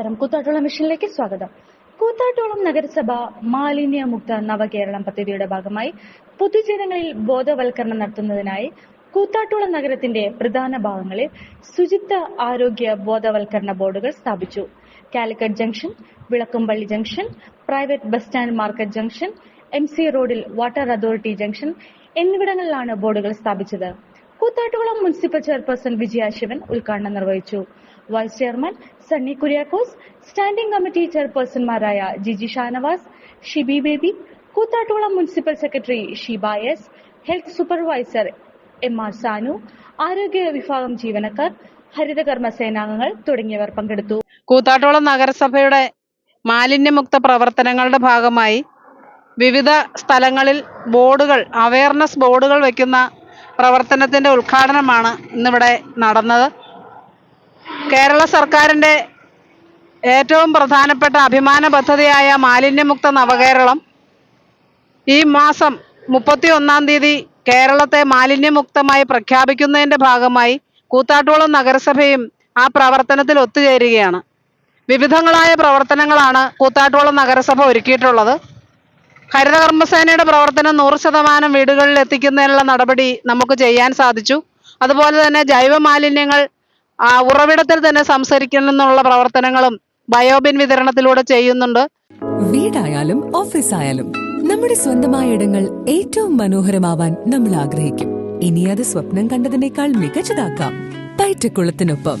നമസ്കാരം. കൂത്താട്ടോളം മിഷനിലേക്ക് സ്വാഗതം. കൂത്താട്ടോളം നഗരസഭ മാലിന്യമുക്ത നവകേരളം പദ്ധതിയുടെ ഭാഗമായി പൊതുജനങ്ങളിൽ ബോധവൽക്കരണം നടത്തുന്നതിനായി കൂത്താട്ടോളം നഗരത്തിന്റെ പ്രധാന ഭാഗങ്ങളിൽ ശുചിത്വ ആരോഗ്യ ബോധവൽക്കരണ ബോർഡുകൾ സ്ഥാപിച്ചു. Calicut junction Vilakkumpally junction private bus stand market junction M C റോഡിൽ വാട്ടർ അതോറിറ്റി ജംഗ്ഷൻ എന്നിവിടങ്ങളിലാണ് ബോർഡുകൾ സ്ഥാപിച്ചത്. കൂത്താട്ടുകുളം മുനിസിപ്പൽ ചെയർപേഴ്സൺ വിജയ ശിവൻ ഉദ്ഘാടനം നിർവഹിച്ചു. Vice chairman Sunny Kuriakose standing committee ചെയർപേഴ്സൺമാരായ Jiji Shanavas Shibi Baby Koothattukulam municipal secretary Sheeba S health supervisor M R Sanu ആരോഗ്യ വിഭാഗം ജീവനക്കാർ ഹരിതകർമ്മ സേനാംഗങ്ങൾ തുടങ്ങിയവർ പങ്കെടുത്തു. കൂത്താട്ടോളം നഗരസഭയുടെ മാലിന്യമുക്ത പ്രവർത്തനങ്ങളുടെ ഭാഗമായി വിവിധ സ്ഥലങ്ങളിൽ ബോർഡുകൾ അവയർനെസ് ബോർഡുകൾ വയ്ക്കുന്ന പ്രവർത്തനത്തിന്റെ ഉദ്ഘാടനമാണ് ഇന്നിവിടെ നടന്നത്. കേരള സർക്കാരിന്റെ ഏറ്റവും പ്രധാനപ്പെട്ട അഭിമാന പദ്ധതിയായ മാലിന്യമുക്ത നവകേരളം ഈ മാസം മുപ്പത്തി ഒന്നാം തീയതി കേരളത്തെ മാലിന്യമുക്തമായി പ്രഖ്യാപിക്കുന്നതിന്റെ ഭാഗമായി കൂത്താട്ടോളം നഗരസഭയും ആ പ്രവർത്തനത്തിൽ ഒത്തുചേരുകയാണ്. വിവിധങ്ങളായ പ്രവർത്തനങ്ങളാണ് കൂത്താട്ടോളം നഗരസഭ ഒരുക്കിയിട്ടുള്ളത്. ഹരിതകർമ്മസേനയുടെ പ്രവർത്തനം നൂറ് ശതമാനം വീടുകളിൽ എത്തിക്കുന്നതിനുള്ള നടപടി നമുക്ക് ചെയ്യാൻ സാധിച്ചു. അതുപോലെ തന്നെ ജൈവ മാലിന്യങ്ങൾ ഉറവിടത്തിൽ തന്നെ സംസ്കരിക്കണമെന്നുള്ള പ്രവർത്തനങ്ങളും ബയോബിൻ വിതരണത്തിലൂടെ ചെയ്യുന്നുണ്ട്. വീടായാലും ഓഫീസായാലും നമ്മുടെ സ്വന്തമായ ഇടങ്ങൾ ഏറ്റവും മനോഹരമാവാൻ നമ്മൾ ആഗ്രഹിക്കും. ഇനി അത് സ്വപ്നം കണ്ടതിനേക്കാൾ മികച്ചതാക്കാം. പൈറ്റക്കുളത്തിനൊപ്പം.